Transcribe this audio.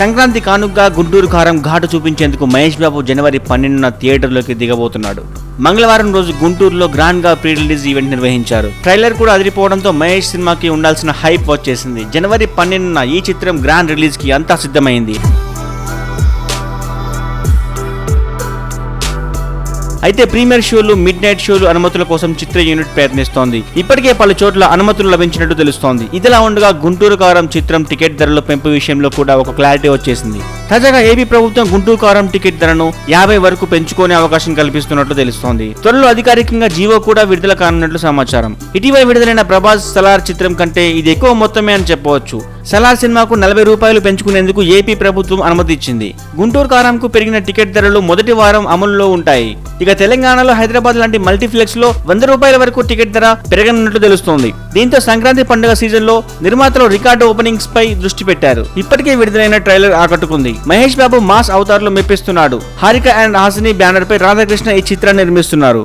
సంక్రాంతి కానుకగా గుంటూరు కారం ఘాటు చూపించేందుకు మహేష్ బాబు జనవరి పన్నెండున థియేటర్లోకి దిగబోతున్నాడు. మంగళవారం రోజు గుంటూరులో గ్రాండ్గా ప్రీ రిలీజ్ ఈవెంట్ నిర్వహించారు. ట్రైలర్ కూడా అదిరిపోవడంతో మహేష్ సినిమాకి ఉండాల్సిన హైప్ వచ్చేసింది. జనవరి పన్నెండున ఈ చిత్రం గ్రాండ్ రిలీజ్కి అంతా సిద్ధమైంది. అయితే ప్రీమియర్ షోలు మిడ్ నైట్ షోలు అనుమతుల కోసం చిత్ర యూనిట్ ప్రయత్నిస్తోంది. ఇప్పటికే పలు చోట్ల అనుమతులు లభించినట్టు తెలుస్తోంది. ఇదిలా ఉండగా గుంటూరు కారం చిత్రం టికెట్ ధరల పెంపు విషయంలో కూడా ఒక క్లారిటీ వచ్చేసింది. తాజాగా ఏపీ ప్రభుత్వం గుంటూరు కారం టికెట్ ధరను యాభై వరకు పెంచుకునే అవకాశం కల్పిస్తున్నట్లు తెలుస్తోంది. త్వరలో అధికారికంగా జీవో కూడా విడుదల కానున్నట్లు సమాచారం. ఇటీవల విడుదలైన ప్రభాస్ సలార్ చిత్రం కంటే ఇది ఎక్కువ మొత్తమే అని చెప్పవచ్చు. సలార్ సినిమాకు నలభై రూపాయలు పెంచుకునేందుకు ఏపీ ప్రభుత్వం అనుమతి ఇచ్చింది గుంటూరు కారంకు పెరిగిన టికెట్ ధరలు మొదటి వారం అమలులో ఉంటాయి. ఇక తెలంగాణలో హైదరాబాద్ లాంటి మల్టీప్లెక్స్లో వంద రూపాయల వరకు టికెట్ ధర పెరగనున్నట్లు తెలుస్తోంది. దీంతో సంక్రాంతి పండుగ సీజన్లో నిర్మాతలు రికార్డు ఓపెనింగ్స్ పై దృష్టి పెట్టారు. ఇప్పటికే విడుదలైన ట్రైలర్ ఆకట్టుకుంది. మహేష్ బాబు మాస్ అవతారంలో మెప్పిస్తున్నాడు. హారిక అండ్ హాసిని బ్యానర్ పై రాధాకృష్ణ ఈ చిత్రాన్ని నిర్మిస్తున్నారు.